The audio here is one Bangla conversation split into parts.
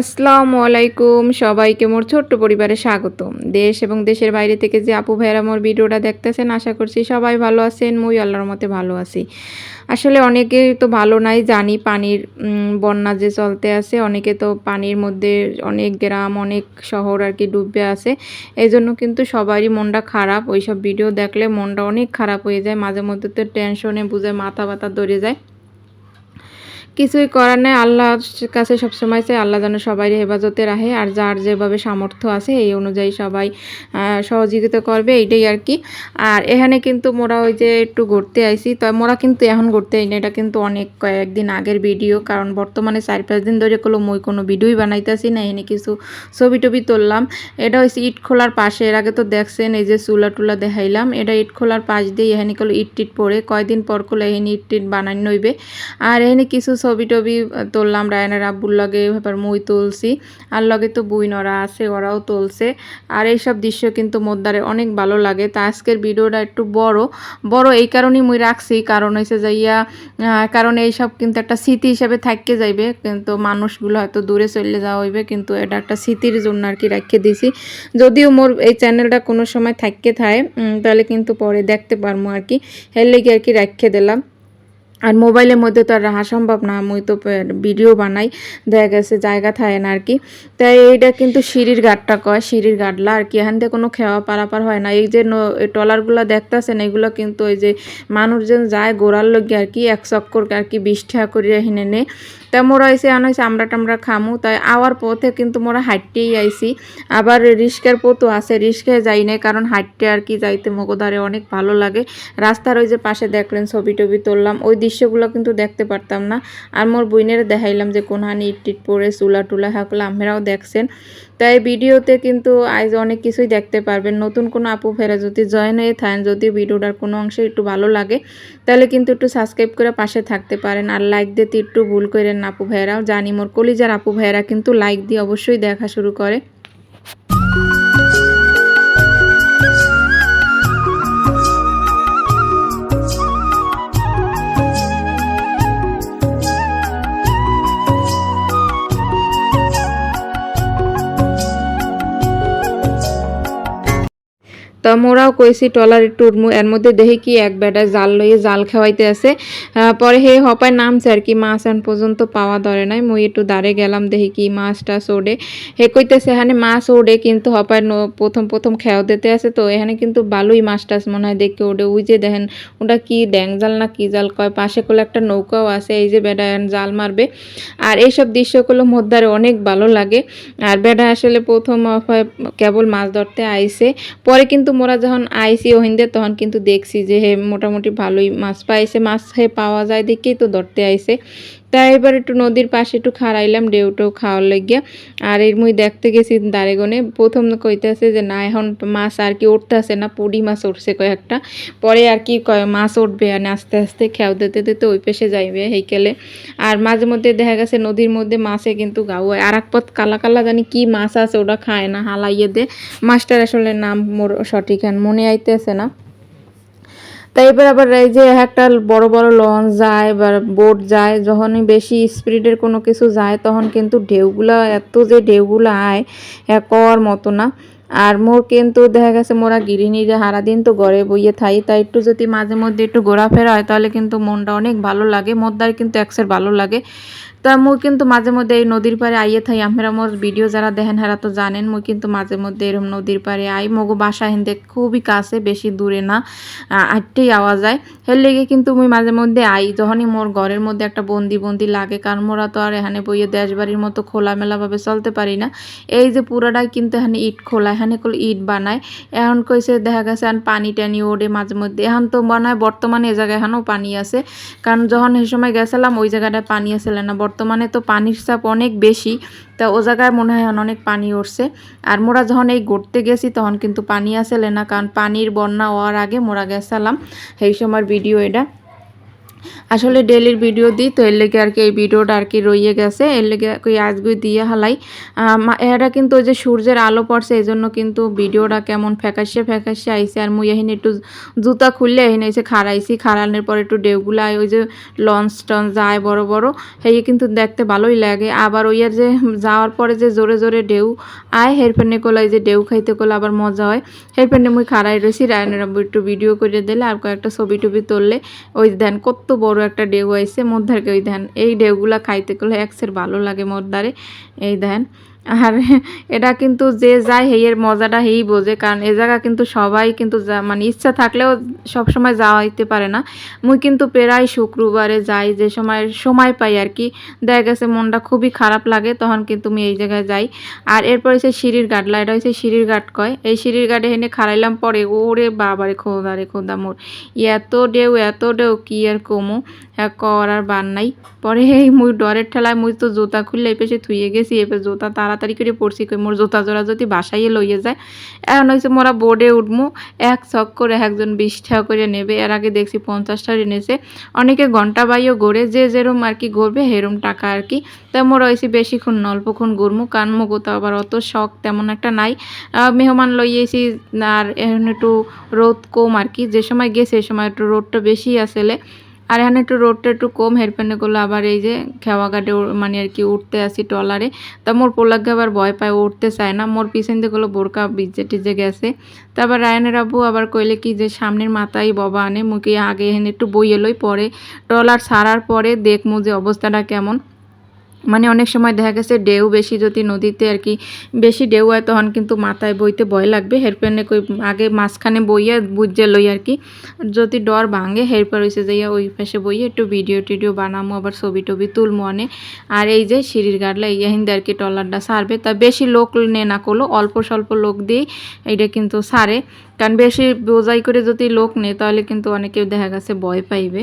আসসালামু আলাইকুম। সবাইকে মোর ছোট্ট পরিবারে স্বাগত দেশ এবং দেশের বাইরে থেকে যে আপু ভাইয়েরা মোর ভিডিওটা দেখতেছেন, আশা করছি সবাই ভালো আছেন, মুই আল্লাহর মতে ভালো আছি। আসলে অনেকে তো ভালো নাই, জানি পানির বন্যা যে চলতে আছে, অনেকে তো পানির মধ্যে অনেক গ্রাম, অনেক শহর আর কি ডুববে আছে। এই জন্য কিন্তু সবারই মনটা খারাপ। ওইসব ভিডিও দেখলে মনটা অনেক খারাপ হয়ে যায়, মাঝে মধ্যে তো টেনশনে বুঝে মাথা ব্যথা ধরে যায়। কিছুই করার নেই। আল্লাহর কাছে সবসময় চাই আল্লাহ যেন সবাই হেফাজতে রাখে, আর যার যেভাবে সামর্থ্য আছে এই অনুযায়ী সবাই সহযোগিতা করবে, এইটাই আর কি। আর এখানে কিন্তু মোরা ওই যে একটু ঘুরতে আইছি, তো মোরা কিন্তু এখন ঘুরতে আইনি, এটা কিন্তু অনেক কয়েকদিন আগের ভিডিও, কারণ বর্তমানে চার পাঁচ দিন ধরে কোনো মই কোনো ভিডিওই বানাইতেছি না, এখানে কিছু ছবি টবি তুললাম। এটা হচ্ছে ইট খোলার পাশে, এর আগে তো দেখছেন, এই যে চুলা টুলা দেখাইলাম, এটা ইট খোলার পাশ দিয়ে এখানে কলো ইট টিট পরে কয়দিন পর করলে এখানে ইট টিট বানাই নইবে আর এখানে কিছু ছবি টবি তুললাম রায়নার আব্বুর লগে, এবার মই তুলছি। আর লগে তো বুইনরা আছে, ওরাও তুলছে। আর এইসব দৃশ্য কিন্তু মোদ্দারে অনেক ভালো লাগে। তা আজকের ভিডিওটা একটু বড়। বড় এই কারণেই মুই রাখছি। কারণ হয়েছে যাইয়া কারণ এইসব কিন্তু একটা স্মৃতি হিসাবে থাকতে যাইবে। কিন্তু মানুষগুলো হয়তো দূরে চলে যাওয়া হইবে। কিন্তু এটা একটা স্মৃতির জন্য আর কি রেখে দিছি। যদিও মোর এই চ্যানেলটা কোনো সময় থাকতে থাকে তাহলে কিন্তু পরে দেখতে পারব আর কি এর লেগে আর কি রেখে দিলাম। আর মোবাইলের মধ্যে তো আর রাখা সম্ভব না, মুই তো ভিডিও বানাই, দেখা গেছে জায়গা থাকে না আর কি। তাই এইটা কিন্তু সিঁড়ির গাডটা কয়, সিঁড়ির গাডলা আর কি এখান থেকে কোনো খেওয়া পারাপার হয় না। এই যে টলারগুলো দেখতেছেন, এগুলো কিন্তু ওই যে মানুষজন যায় গোড়ার লগে আর কি, এক চক্কর আর কি বিষ্ঠা করিয়া হিনে নে। তা মোরা এসে আনা হয়েছে আমরা টামরা খামু। তাই আওয়ার পথে কিন্তু মোরা হাঁটতেই আইসি আবার রিস্কের পথও আছে, রিস্কে যাই না কারণ হাঁটতে আর কি যাইতে মগোদারে অনেক ভালো লাগে। রাস্তার ওই যে পাশে দেখলেন ছবি টবি তুললাম, ওই দৃশ্যগুলো কিন্তু দেখতে পারতাম না। আর মোর বইনের দেখাইলাম যে কোনহানি ইট টিট পরে চুলা টুলা হাকলা আমরাও দেখছেন। তাই ভিডিওতে কিন্তু আজ অনেক কিছুই দেখতে পারবেন। নতুন কোনো আপু ফেরা যদি জয়েন হয়ে থাকেন যদি ভিডিওটার কোনো অংশে একটু ভালো লাগে, তাহলে কিন্তু একটু সাবস্ক্রাইব করে পাশে থাকতে পারেন। আর লাইক দিতে একটু ভুল করেন আপু ভাইয়েরাও জানি মোর কলিজার আপু ভাইয়েরা কিন্তু লাইক দিয়ে অবশ্যই দেখা শুরু করে। তা মোরাও কইছি, টলার একটু এর মধ্যে দেখি কি এক বেটায় জাল লইয়ে জাল খাওয়াইতে আছে। পরে হে হপায় নামছে আর কি, মাছ আন পর্যন্ত পাওয়া ধরে নাই। মুই একটু দাঁড়ে গেলাম, দেখি কি মাছটা ওড়ে। হে কইতেছে এখানে মাছ ওড়ে, কিন্তু হপায় প্রথম প্রথম খেয়াও দিতে আছে তো, এখানে কিন্তু ভালোই মাছ টাছ মনে হয় দেখে ওড়ে। ওই যে দেখেন, ওটা কি ড্যাং জাল না কি জাল কয়, পাশে কোলে একটা নৌকাও আছে, এই যে বেটা জাল মারবে। আর এইসব দৃশ্যগুলো মধ্যারে অনেক ভালো লাগে। আর বেটা আসলে প্রথম হয় কেবল মাছ ধরতে আইছে। পরে কিন্তু মোরা যখন আইসি ওহিন্দে তখন কিন্তু দেখছি যে হে মোটামুটি ভালোই মাছ পাইছে। মাছ হে পাওয়া যায় দেখেই তো ধরতে আইছে। তাই এবার একটু নদীর পাশে একটু খাড়াইলাম ডেউটেও খাওয়ার লাগিয়া। আর এর মুই দেখতে গেছি দাঁড়েগনে প্রথম কইতেছে যে না, এখন মাছ আর কি উঠতেছে না পুডি মাছ উঠছে কয়েকটা। পরে আর কি মাছ উঠবে আর আস্তে আস্তে খেয়াও দিতে দিতে ওই পেশে যাইবে হেইকেলে। আর মাঝে মধ্যে দেখা গেছে নদীর মধ্যে মাছে কিন্তু গাও হয় আর এক পথ কালা কালা জানি কি মাছ আছে, ওটা খায় না, হালাইয়ে দে। মাছটার আসলে নাম মোর সঠিক মনে আইতেছে না। তাই এবার আবার এই যে একটা বড় বড় লঞ্চ যায় বা বোট যায়, যখনই বেশি স্পিডের কোনো কিছু যায়, তখন কিন্তু ঢেউগুলো, এত যে ঢেউগুলো আয় একর মতো না। আর মোর কিন্তু দেখা গেছে, মোরা গৃহিণীরা সারাদিন তো ঘরে বইয়ে থাই, তাই একটু যদি মাঝে মধ্যে একটু ঘোরাফেরা হয়, তাহলে কিন্তু মনটা অনেক ভালো লাগে, মোদ্দার কিন্তু একসের ভালো লাগে। তা মুই কিন্তু মাঝে মধ্যে এই নদীর পাড়ে আইয়ে থাই। আপনারা মোর ভিডিও যারা দেখেন, হারা তো জানেন মুই কিন্তু মাঝে মধ্যে এরকম নদীর পাড়ে আই। মগো বাসা হিন্দে খুবই কাছে, বেশি দূরে না আটটেই আওয়া যায় এর লেগে কিন্তু মুই মাঝে মধ্যে আই, যখনই মোর ঘরের মধ্যে একটা বন্দি বন্দি লাগে, কারণ মোরা তো আর এখানে বইয়ে দেশবাড়ির মতো খোলামেলাভাবে চলতে পারি না। এই যে পুরাটাই কিন্তু এখানে ইট খোলা, এখানে ইট বানায়। এখন কইছে দেখা গেছে, এখন পানি টানি ওড়ে মাঝে মধ্যে। এখন তো বানায় বর্তমানে এ জায়গায় এখানেও পানি আছে। কারণ যখন এই সময় গেছিলাম, ওই জায়গাটায় পানি আসছিল না বর্তমানে তো পানির চাপ অনেক বেশি, তা ও জায়গায় মনে হয় অনেক পানি উঠছে। আর মোরা যখন এই ঘুরতে গেছি তখন কিন্তু পানি আসলে না, কারণ পানির বন্যা হওয়ার আগে মোরা গেছিলাম, সেই সময় ভিডিও এটা। আসলে ডেলির ভিডিও দিই, তো এর লেগে আর কি এই ভিডিওটা আর কি রইয়ে গেছে। এর লেগে কই আজকে দিয়ে হালাই। এরা কিন্তু ওই যে সূর্যের আলো পড়ছে, এই জন্য কিন্তু ভিডিওটা কেমন ফ্যাকাশে ফ্যাকাশে আইসে আর মুই এখানে একটু জুতা খুললে এখানে এসে খাড়াইছি, খাড়ানোর পর একটু ডেউগুলো আয় ওই যে লঞ্চ টঞ্চ যায় বড় বড় সেই কিন্তু দেখতে ভালোই লাগে। আবার ওই আর যে যাওয়ার পরে যে জোরে জোরে ডেউ আয় হেরফেনে কোলা এই যে ডেউ খাইতে কোলা আবার মজা হয়। হেরফেনে মুই খাড়াই রয়েছি রায়নের একটু ভিডিও করে দিলে আর কয়েকটা ছবি টবি তুললে, ওই দেন কত বড় একটা ঢেউ আইছে মোদ্দারকে ওই দেন এই ডেউগুলা খাইতে গেলে একসের ভালো লাগে মোদ্দারে এই দেন আর এটা কিন্তু যে যায় হেয়ের মজাটা হেই বোঝে, কারণ এ জায়গা কিন্তু সবাই কিন্তু মানে ইচ্ছা থাকলেও সব সময় যাওয়া হইতে পারে না। মুই কিন্তু প্রায় শুক্রবারে যাই, যে সময় সময় পাই আর কি। দেখা গেছে মনটা খুবই খারাপ লাগে, তখন কিন্তু আমি এই জায়গায় যাই। আর এরপর হচ্ছে সিঁড়ির গাটলা এটা হচ্ছে সিঁড়ির গাট কয়। এই সিঁড়ির গাটে হেনে খারাইলাম পরে, ওরে বাবারে খোদা রে খোদা মোর, এত ডেউ এত ডেউ কি আর কমু? করার বার নাই। পরে এই মুই ডরের ঠেলায় মুই তো জুতা খুললে এই পেশে থুয়ে গেছি এবার জুতা তাড়াতাড়ি করে পড়ছি কই, মোর জোতা জোড়া যদি বাসাইয়ে লইয়ে যায়, এখন হয়েছে মোরা বোর্ডে উঠমু, এক চক করে একজন বিশ টাকা করে নেবে, এর আগে দেখছি পঞ্চাশটা এনেছে, অনেকে ঘণ্টা বাইও গড়ে, যে যেরম আর কি গড়বে সেরম টাকা আর কি, তা মোরা হয়েছি বেশিক্ষণ অল্পক্ষণ ঘুরমু কান মুগো তো আবার অত শখ তেমন একটা নাই মেহমান লইয়েছি, আর এখন একটু রোদ কম আর কি, যে সময় গেছে সে সময় একটু রোদটা বেশি আসলে আর এখানে একটু রোডটা একটু কম হেরপেনে করল আবার এই যে খেওয়াঘাটে মানে আর কি উঠতে আসি টলারে তা মোর পোলাকে আবার ভয় পায় উঠতে চায় না। মোর পিছন দিয়ে গেলো বোরকা, ভিজে টিজে গেছে। তারপর রায়নের আব্বু আবার কইলে কি যে, সামনের মাথায় বাবা আনে, মুখে আগে এখানে একটু বইয়ে লই, পরে টলার সারার পরে দেখমু যে অবস্থাটা কেমন। মানে অনেক সময় দেখা গেছে ঢেউ বেশি, যদি নদীতে আর কি বেশি ঢেউ হয়, তখন কিন্তু মাথায় বইতে ভয় লাগবে। হেরপেনে কই, আগে মাঝখানে বইয়া বুঝে লই আর কি। যদি ডর ভাঙে হেরপর হয়েছে যাইয়া ওই পাশে বইয়ে একটু ভিডিও টিডিও বানামো, আবার ছবি টবি তুলমো অনে আর এই যে সিঁড়ির গাড়লা ইয়া আর কি টলারটা সারবে, তা বেশি লোক নে না করল, অল্প স্বল্প লোক দিয়ে এইটা কিন্তু সারে। কারণ বেশি বোঝাই করে যদি লোক নেয় তাহলে কিন্তু অনেকে দেখা গেছে ভয় পাইবে।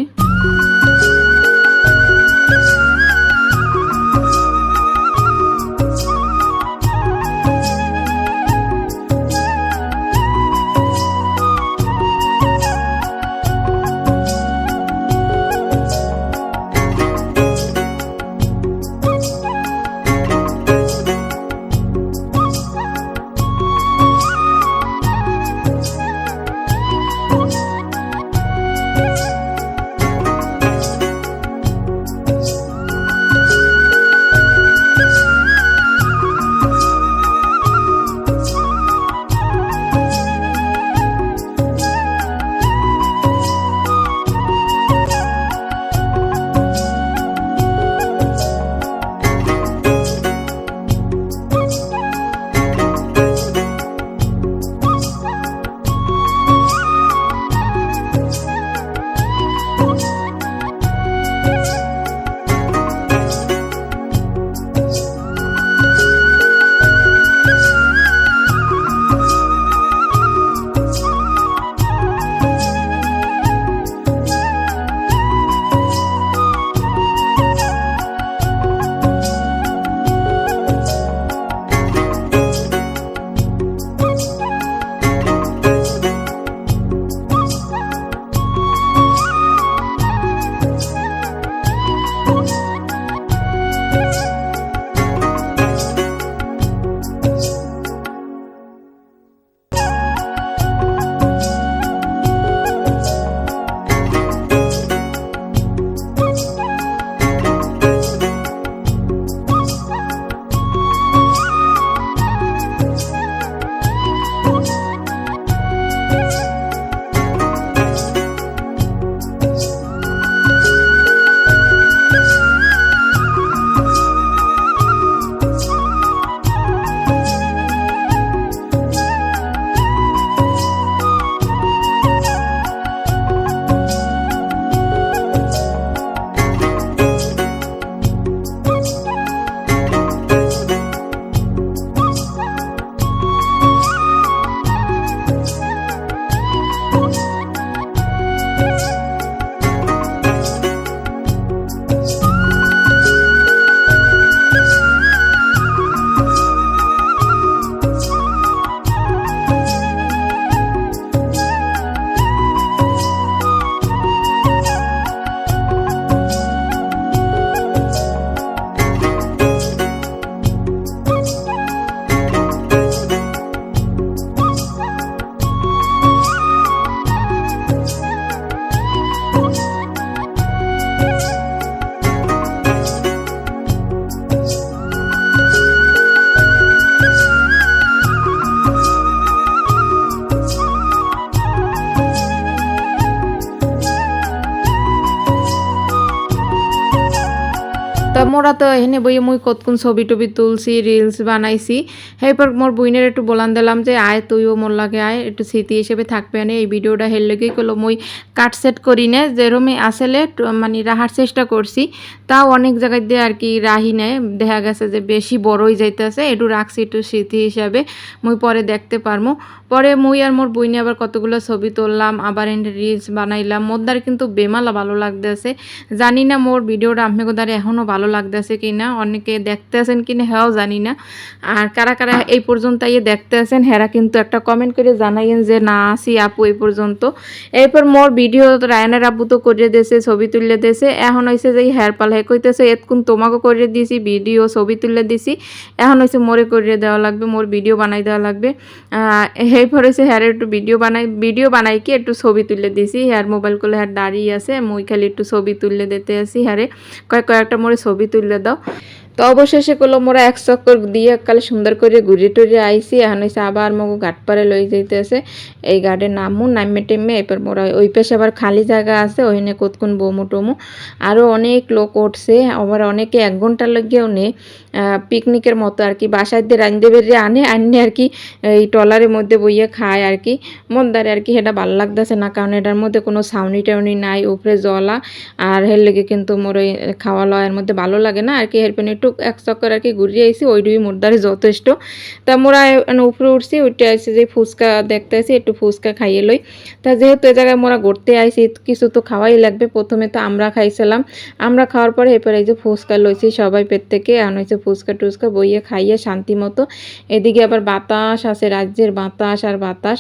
তো এখানে বইয়ে মুই কতক্ষণ ছবি টবি তুলছি রিলস বানাইছি। এরপর মোর বইনের একটু বলান দিলাম যে, আয় তুইও মোর লাগে আয়। একটু স্মৃতি হিসেবে থাকবে না। এই ভিডিওটা হের লেগেই করল মুই কাট সেট করি না। যেরমে আসলে মানে রাহার চেষ্টা করছি, তাও অনেক জায়গায় দিয়ে আর কি রাহি নেয় দেখা গেছে যে বেশি বড়ই যাইতেছে, একটু রাখছি একটু স্মৃতি হিসাবে, মুই পরে দেখতে পারমু। পরে মুই আর মোর বইনে আবার কতগুলো ছবি তুললাম, আবার রিলস বানাইলাম। মোদ্দার কিন্তু বেমালা ভালো লাগতেছে। জানি না মোর ভিডিওটা আপনাকে দ্বারা এখনও ভালো লাগতেছে কি না, অনেকে দেখতে আছেন কি না হ্যাঁ জানি না। আর কারা কারা এই পর্যন্ত ইয়ে দেখতে আছেন, হেরা কিন্তু একটা কমেন্ট করে জানাইয়েন যে, না, আসি আপু, এই পর্যন্ত। এরপর মোর ভিডিও রায়নার আপু তো করে দিয়েছে, ছবি তুলে দিয়েছে। এখন হয়েছে যে হেয়ার পাল হে কইতেছে, এতক্ষণ তোমাকে করে দিয়েছি, ভিডিও, ছবি তুলে দিছি এখন হয়েছে মোরে করে দেওয়া লাগবে, মোর ভিডিও বানাই দেওয়া লাগবে। এরপর হয়েছে হেয়ার একটু ভিডিও বানাই ভিডিও বানাই কি একটু ছবি তুলে দিছি হেয়ার মোবাইল করলে হেয়ার দাঁড়িয়ে আছে, মুই খালি একটু ছবি তুলে দিতে আসি হ্যারে। কয়েক কয়েকটা মোরে ছবি তুলে చేసేద్దాం তো অবশেষে করল মোরা এক চক্কর দিয়ে কালে সুন্দর করে ঘুরে টুরে আইসি এখন হয়েছে আবার মগো ঘাট পারে লই যাইতেছে। এই ঘাটের নামু নামে টেমে এরপর মোরা ওই পাশে আবার খালি জায়গা আছে, ওইখানে কতক্ষণ বমু টমু। আরও অনেক লোক উঠছে, আবার অনেকে এক ঘণ্টার লগেও নে পিকনিকের মতো আর কি, বাসায় দিয়ে রান্ধে বেরিয়ে আনে আনে আর কি, এই টলারের মধ্যে বইয়ে খায় আর কি। মন্দারে আর কি সেটা ভালো লাগতেছে না, কারণ এটার মধ্যে কোনো ছাউনি টাউনি নাই, উপরে জলা। আর হের লেগে কিন্তু মোর ওই খাওয়া লওয়ার মধ্যে ভালো লাগে না, আর কি এরপরে একটু এক চক্কর আর কি ঘুরিয়ে আইসি ওই ওইটুই মোরদারে যথেষ্ট। তা মোরা উপরে উঠছি, উঠে আইসি যে ফুচকা দেখতে আইসি একটু ফুচকা খাইয়ে লই। তা যেহেতু এ জায়গায় মোরা ঘুরতে আইসি কিছু তো খাওয়াই লাগবে। প্রথমে তো আমরা খাইছিলাম। আমরা খাওয়ার পরে এরপরে এই যে ফুচকা লইছি সবাই পেট থেকে আর হয়েছে ফুচকা টুচকা বইয়ে খাইয়ে শান্তি মতো। এদিকে আবার বাতাস আছে, রাজ্যের বাতাস আর বাতাস।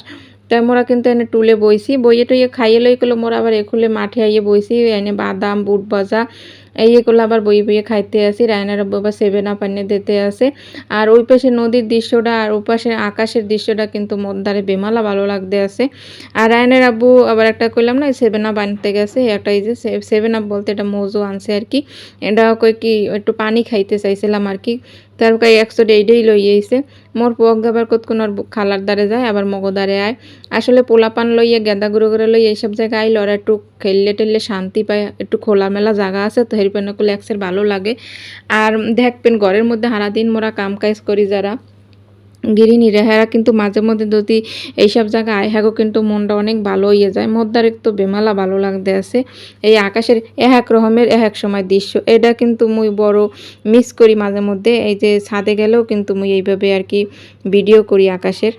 তাই মোরা কিন্তু এনে টুলে বইছি। বইয়ে টইয়ে খাইয়ে লই করল মোরা আবার এখুলে মাঠে আইয়ে বইছি। এনে বাদাম, বুট ভাজা করলে আবার বই বইয়ে খাইতে আসি। রায়নার আব্বু আবার সেভেন আপ দিতে আসে। আর ওই পাশে নদীর দৃশ্যটা আর ওই পাশে আকাশের দৃশ্যটা কিন্তু মদ্দারে বেমালা ভালো লাগতে আসে। আর রায়নের আব্বু আবার একটা করলাম না সেভেন আপ গেছে। একটা এই যে সেভেন আপ বলতে এটা মজু আনছে আর কি। এটা কই কি, একটু পানি খাইতে চাইছিলাম আর কি। তার কাই একশো ডেইডেই লই আইছে। মোর পোক আবার কতক্ষণ আর খালার দ্বারে যায়, আবার মগদারে আয়। আসলে পোলাপান লইয়ে গেঁদা গুঁড়ো করে লই এইসব জায়গায় আইল, ওরা একটু খেললে টেললে শান্তি পায়, একটু খোলামেলা জায়গা আছে, তো হেরপেন একসের ভালো লাগে। আর দেখবেন ঘরের মধ্যে হারাদিন মোরা কাম কাজ করি যারা। গৃহিণীরা হেরা কিন্তু মাঝে মধ্যে যদি এইসব জায়গায় আয় কিন্তু মনটা অনেক ভালো হয়ে যায়। মদ্দার একটু বেমালা ভালো লাগতে আছে। এই আকাশের এক রকমের এক সময় দৃশ্য। এটা কিন্তু মুই বড় মিস করি মাঝে মধ্যে। এই যে ছাদে গেলেও কিন্তু মুই এইভাবে আর কি ভিডিও করি আকাশের।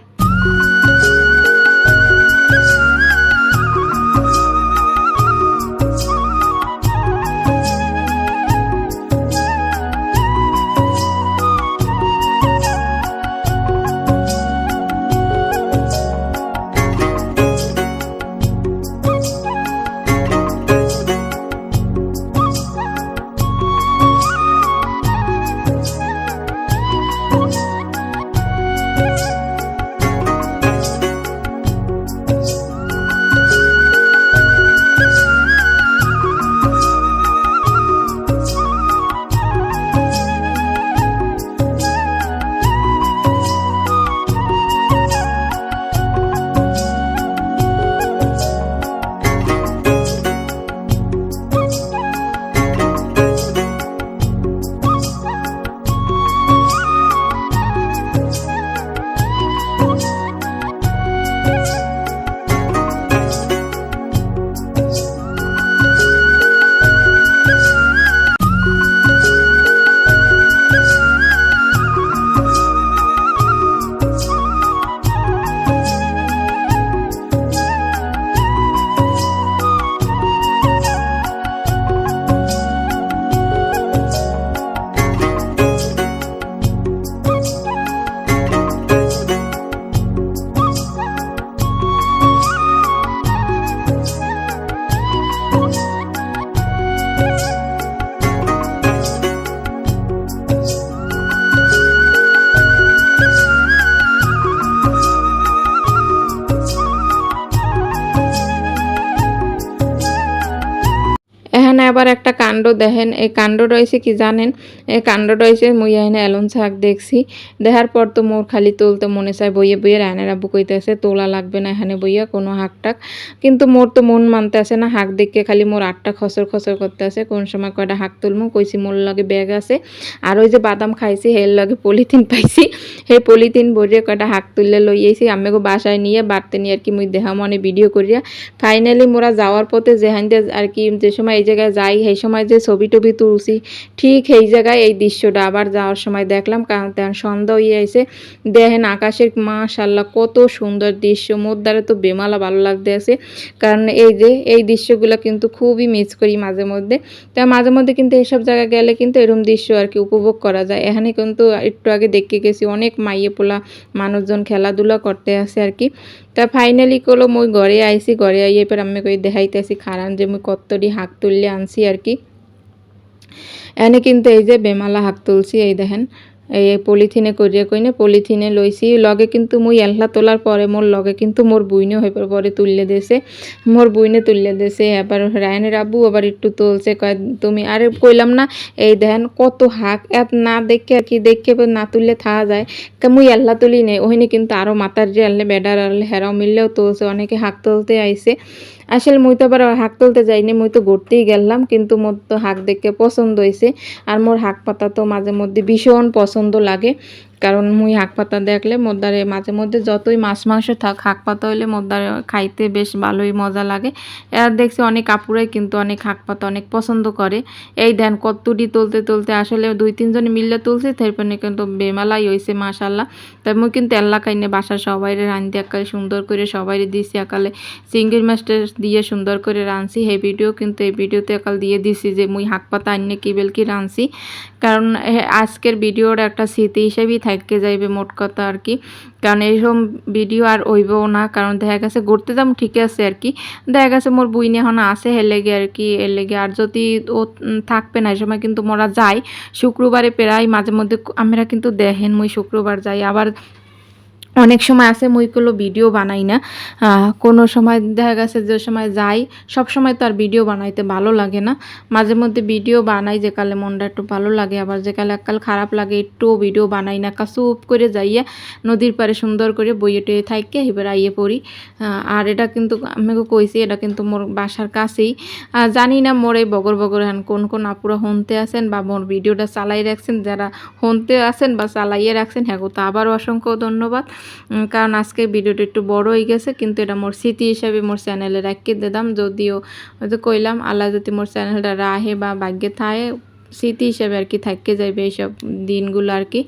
কাণ্ড দেখেন, এই কাণ্ড রয়েছে কি জানেন? এই কাণ্ড রয়েছে, মুই এখানে এলন শাক দেখছি। দেখার পর তো মোর খালি তুলতে মনে চায় বইয়ে বইয়ে রায়নার আব্বু কইতেছে, তোলা লাগবে না এখানে বইয়া কোনো হাক টাক। কিন্তু মোর তো মন মানতে আসে না, হাক দেখে খালি মোর আটটা খসর খসর করতে আসে কোন সময় কয়টা হাক তুলমু, কইছি মোর লগে ব্যাগ আছে। আর ওই যে বাদাম খাইছি, হের লগে পলিথিন পাইছি সেই পলিথিন ভরিয়ে কয়টা হাক তুললে লই আইছি। আমিগো বাসায় নিয়ে বাড়তে নিয়ে আর কি মুই দেহা মনে ভিডিও করিয়া, ফাইনালি মোরা যাওয়ার পথে যেহান আর কি যে সময় এই জায়গায় যাই, সেই সময় যে ছবি টবি তুলছি, ঠিক এই জায়গায় এই দৃশ্যটা। আবার যাওয়ার সময় দেখলাম, কারণ তখন সন্ধ্যা হয়ে আইছে দেখেন আকাশের মাশাল্লাহ, কত সুন্দর দৃশ্য। মোর দ্বারা তো বেমালা ভালো লাগতে আছে। কারণ এই যে, এই দৃশ্যগুলো কিন্তু খুবই মিস করি মাঝে মধ্যে। তা মাঝে মধ্যে কিন্তু এইসব জায়গায় গেলে কিন্তু এরকম দৃশ্য আর কি উপভোগ করা যায়। এখানে কিন্তু একটু আগে দেখে গেছি, অনেক মাইয়ে পোলা মানুষজন খেলাধুলা করতে আসে আর কি। তা ফাইনালি কলো, মই ঘরে আইছি, ঘরে আইয়ে এবার আমি কই দেখাইতেছি খারান যে মুই কত্তরি হাক তুললে আনছি আর কি। এনে কিন্তু এই যে বেমালা হাক তুলছি এই দেখেন। এই পলিথিনে করিয়া কইনে, পলিথিনে লইছি। লগে কিন্তু মুই এলহা তোলার পরে মোর লগে কিন্তু মোর বুইনে হয়ে পরে তুললে দেছে। মোর বুইনে তুললে দেছে। এবার রায়নের আব্বু আবার একটু তুলছে, কয়, তুমি আরে কইলাম না, এই দেখেন কত হাক, এত না দেখে আর কি দেখে না তুললে থাকা যায়। মুই এল্লা তুলি নেই ওখানে কিন্তু আরও মাতার যে আনলে বেডার আনলে হেরাও মিললেও তুলছে, অনেকে হাক তুলতে আইছে। আসলে মুই তো আবার হাক তুলতে যাইনি, মুই তো ঘুরতেই গেলাম, কিন্তু মোর তো হাক দেখে পছন্দ হয়েছে আর মোর হাক পাতা তো মাঝে মধ্যে ভীষণ পছন্দ লাগে। কারণ মুই হাক পাতা দেখলে মোদ্দারে মাঝে মধ্যে যতই মাছ মাংস থাক, হাক পাতা হইলে মোদ্দারে খাইতে বেশ ভালোই মজা লাগে। আর দেখছি অনেক কাপুরাই কিন্তু অনেক হাক পাতা অনেক পছন্দ করে। এই দেন কত্তুটি তুলতে তুলতে আসলে দুই তিনজনে মিললে তুলছি, তারপরে কিন্তু বেমালাই হয়েছে মাশাল্লাহ তাই মুই কিন্তু এল্লা খাইনে বাসা সবাই রাঁধতে একালে সুন্দর করে সবাই দিছি একালে চিংড়ি মাছটা দিয়ে সুন্দর করে রাঁধছি। এই ভিডিও কিন্তু এই ভিডিওতে একাল দিয়ে দিছি যে মুই হাক পাতা আনিয়ে কি বেল কি রাঁধছি। কারণ আজকের ভিডিওর একটা স্মৃতি হিসেবেই থাকতে যাইবে মোট কথা আর কি। কারণ এইরকম ভিডিও আর হইবও না, কারণ দেখা গেছে ঘুরতে যাম ঠিক আছে আর কি। দেখা গেছে মোর বুইনে এখন আছে হেলেগে আর কি এলেগে লেগে। আর যদি ও থাকবে না, এই সময় কিন্তু মোরা যাই। শুক্রবারে প্রায় মাঝে মধ্যে আমরা কিন্তু দেখেন, মুই শুক্রবার যাই। আবার অনেক সময় আছে মুইগুলো ভিডিও বানাই না। কোনো সময় দেখা গেছে যে সময় যাই, সব সময় তো আর ভিডিও বানাইতে ভালো লাগে না। মাঝে মধ্যে ভিডিও বানাই যে কালে মনটা একটু ভালো লাগে, আবার যে কালে এককাল খারাপ লাগে একটু ভিডিও বানাই না। কাসুপ করে যাইয়া নদীর পাড়ে সুন্দর করে বইয়ে টইয়ে থাইকে, এবার আইয়ে পড়ি। আর এটা কিন্তু আমাকে কইছি, এটা কিন্তু মোর বাসার কাছেই। জানি না মোর এই বগর বগর হ্যান কোন কোন আপুরা হনতে আছেন বা মোর ভিডিওটা চালাই রাখছেন, যারা হনতে আছেন বা চালাইয়ে রাখছেন হ্যাঁ তো আবারও অসংখ্য ধন্যবাদ। কারণ আজকে ভিডিওটা একটু বড় হয়ে গেছে, কিন্তু এটা মোর স্মৃতি হিসাবে মোর চ্যানেলে রাখি দিলাম যদিও হয়তো কইলাম, আল্লাহ যদি মোর চ্যানেলটা রাহে বা ভাগ্যে থায় স্মৃতি হিসাবে আর কি থাকতে যাইবে এইসব দিনগুলো আর কি।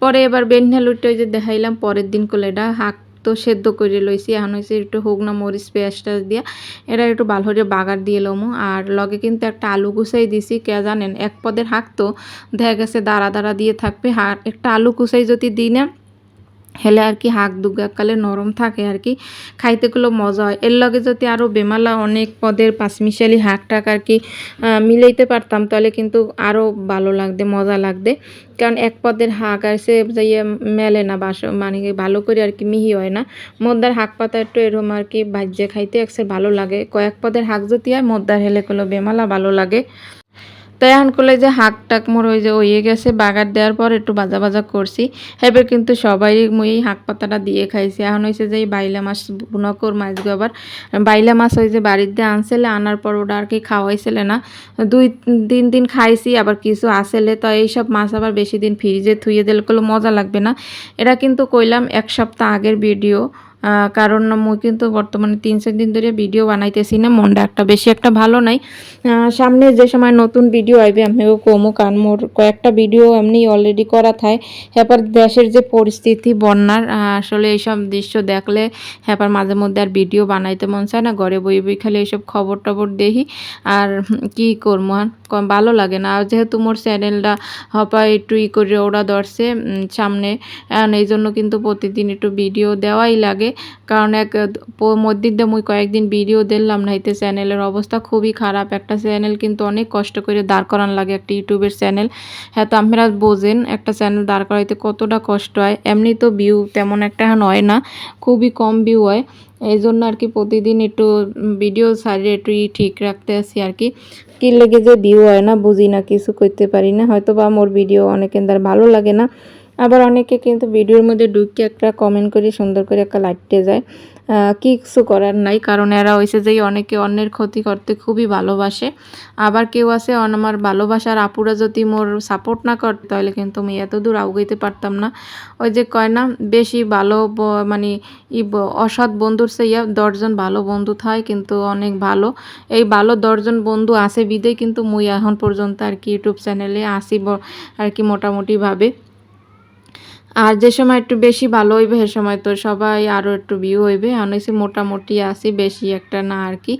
পরে এবার বেনহালুটা যে দেখাইলাম, পরের দিন এটা হাক তো সেদ্ধ করে লইছি, এখন হয়েছে একটু হোক না মরিচ, পেঁয়াজ টাজ দিয়া। এটা একটু ভালো করে বাগার দিয়ে লমো, আর লগে কিন্তু একটা আলু কুচাই দিছি, কে জানেন, এক পদের হাঁক তো, দেখা গেছে দাঁড়া দাঁড়া দিয়ে থাকবে হাঁক একটা আলু কুচাই যদি দিই না হেলে আর কি হাঁক দুগাকালে নরম থাকে আর কি। খাইতে গুলো মজা হয়। এর লগে যদি আরও বেমালা অনেক পদের পাঁচমিশালি হাঁক টাক আর কি মিলাইতে পারতাম, তাহলে কিন্তু আরও ভালো লাগবে মজা লাগবে কারণ এক পদের হাঁক আর সে যাইয়ে মেলে না, বাস মানে ভালো করে আর কি মিহি হয় না। মদ্দার হাঁক পাতা একটু এরকম আর কি ভাজ্যে খাইতে একসে ভালো লাগে। কয়েক পদের হাঁক যদি হয়, মদ্দার হেলে গুলো বেমালা ভালো লাগে। তাই এখন করলে যে হাক টাক মোর ওই যে ওইয়ে গেছে, বাগার দেওয়ার পর একটু বাজা বাজা করছি। এবার কিন্তু সবাই মুই এই হাঁক পাতাটা দিয়ে খাইছি। এখন হয়েছে যে এই বাইলা মাছ বুনকর মাছগুলো আবার। বাইলা মাছ ওই যে বাড়িতে আনছিলে, আনার পর ওটা আর কি খাওয়াইছিলে না। দুই, তিন দিন খাইছি, আবার কিছু আসেলে তো এইসব মাছ আবার বেশি দিন ফ্রিজে থুয়ে দিলে কোনো মজা লাগবে না। এটা কিন্তু কইলাম এক সপ্তাহ আগের ভিডিও। কারণ মুই কিন্তু বর্তমানে তিন চার দিন ধরে ভিডিও বানাইতেছি না, মনটা একটা বেশি একটা ভালো নাই। সামনে যে সময় নতুন ভিডিও আইবে, আমিও কমো, কারণ মোর কয়েকটা ভিডিও এমনি অলরেডি করা থায়। হ্যাপার দেশের যে পরিস্থিতি, বন্যার আসলে এইসব দৃশ্য দেখলে হ্যাপার মাঝে মধ্যে আর ভিডিও বানাইতে মন চায় না, ঘরে বই বই খালি এইসব খবর টবর দেখি। আর কি করব আর ভালো লাগে না। আর যেহেতু মোর চ্যানেলটা হপা একটু ই করে ওরা ধরছে সামনে এই জন্য কিন্তু প্রতিদিন একটু ভিডিও দেওয়াই লাগে। কারণ এক মধ্যে মুই কয়েকদিন ভিডিও দিলাম না, এতে চ্যানেলের অবস্থা খুবই খারাপ। একটা চ্যানেল কিন্তু অনেক কষ্ট করে দাঁড় করান লাগে, একটা ইউটিউবের চ্যানেল হ্যাঁ তো আপনারা বোঝেন, একটা চ্যানেল দাঁড় করাইতে কতটা কষ্ট হয়। এমনি তো ভিউ তেমন একটা হয় না, খুবই কম ভিউ হয়। এই জন্য আর কি প্রতিদিন একটু ভিডিও সাইডে একটু ঠিক রাখতে আসি আর কি। কি লেগে যে ভিউ হয় না, বুঝি না, কিছু করতে পারি না। হয়তো বা মোর ভিডিও অনেকের দ্বারা ভালো লাগে না। আবার অনেকে কিন্তু ভিডিওর মধ্যে ঢুকে একটা কমেন্ট করে সুন্দর করে একটা লাইটতে যায়। কিছু করার নাই, কারণ এরা হয়েছে যে অনেকে অন্যের ক্ষতি করতে খুবই ভালোবাসে। আবার কেউ আছে আমার ভালোবাসার আপুরা যদি মোর সাপোর্ট না করতে, তাহলে কিন্তু আমি এত দূর আগাইতে পারতাম না। ওই যে কয় না, বেশি ভালো মানে ই অসৎ বন্ধুর সেইয়া দশজন ভালো বন্ধু থাকে কিন্তু অনেক ভালো। এই ভালো দশজন বন্ধু আছে বিদে কিন্তু মুই এখন পর্যন্ত আর কি ইউটিউব চ্যানেলে আসি আর কি মোটামুটিভাবে। আর যে সময় একটু বেশি ভালো হইবে, সে সময় তো সবাই আরও একটু ভিউ হইবে। অনেক মোটামুটি আসি বেশি একটা না আর কি।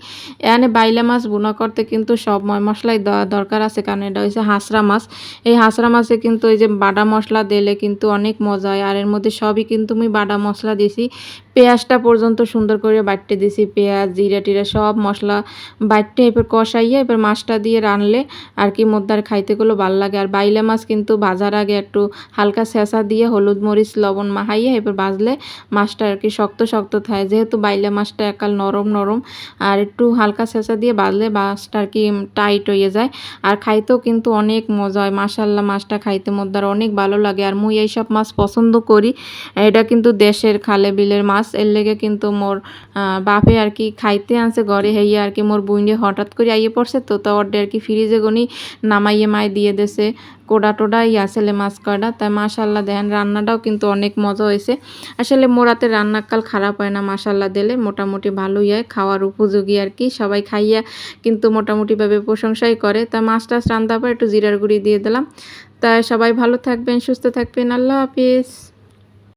এখানে বাইলা মাছ বুনা করতে কিন্তু সব ময় মশলাই দেওয়া দরকার আছে, কারণ এটা হচ্ছে হাঁসরা মাছ। এই হাঁসরা মাছে কিন্তু এই যে বাটা মশলা দিলে কিন্তু অনেক মজা হয়। আর এর মধ্যে সবই কিন্তু আমি বাটা মশলা দিছি। পেঁয়াজটা পর্যন্ত সুন্দর করে বাটতে দিছি, পেঁয়াজ, জিরা টিরা সব মশলা বাটতে এবার কষাইয়া এবার মাছটা দিয়ে রানলে আর কি মধ্যে খাইতে গুলো ভালো লাগে। আর বাইলা মাছ কিন্তু ভাজার আগে একটু হালকা ছেঁচা দিয়ে হলুদ মরিচ, লবণ মাখাইয়া এবার বাজলে মাছটা আর কি শক্ত শক্ত থাকে যেহেতু বাইলা মাছটা একাল নরম নরম আর একটু হালকা ছেঁচা দিয়ে ভাজলে মাছটা আর কি টাইট হয়ে যায়। আর খাইতেও কিন্তু অনেক মজা হয়। মাসাল্লাহ মাছটা খাইতে মধ্যে আর অনেক ভালো লাগে। আর মুই এইসব মাছ পছন্দ করি। এটা কিন্তু দেশের খালে বিলের মাছ। এর লেগে কিন্তু মোর বাপে আর কি খাইতে আনছে ঘরে। হেইয়া আর কি মোর বুইনে হঠাৎ করে আইয়ে পড়ছে। তো তো অর্ডে আর কি ফ্রিজে গনি নামাইয়ে মায় দিয়ে দেছে। কোডা টোডাই ছেলে মাছ কয়টা তাই মাশাল্লাহ দেখেন, রান্নাটাও কিন্তু অনেক মজা হয়েছে। আসলে মোরাতে রান্নাকাল খারাপ হয় না মাশাল্লাহ দিলে, মোটামুটি ভালোই হয়, খাওয়ার উপযোগী আর কি। সবাই খাইয়া কিন্তু মোটামুটিভাবে প্রশংসাই করে। তা মাছ টাছ রান্না পর একটু জিরার গুঁড়ি দিয়ে দিলাম। তাই সবাই ভালো থাকবেন, সুস্থ থাকবেন। আল্লাহ হাফিজ।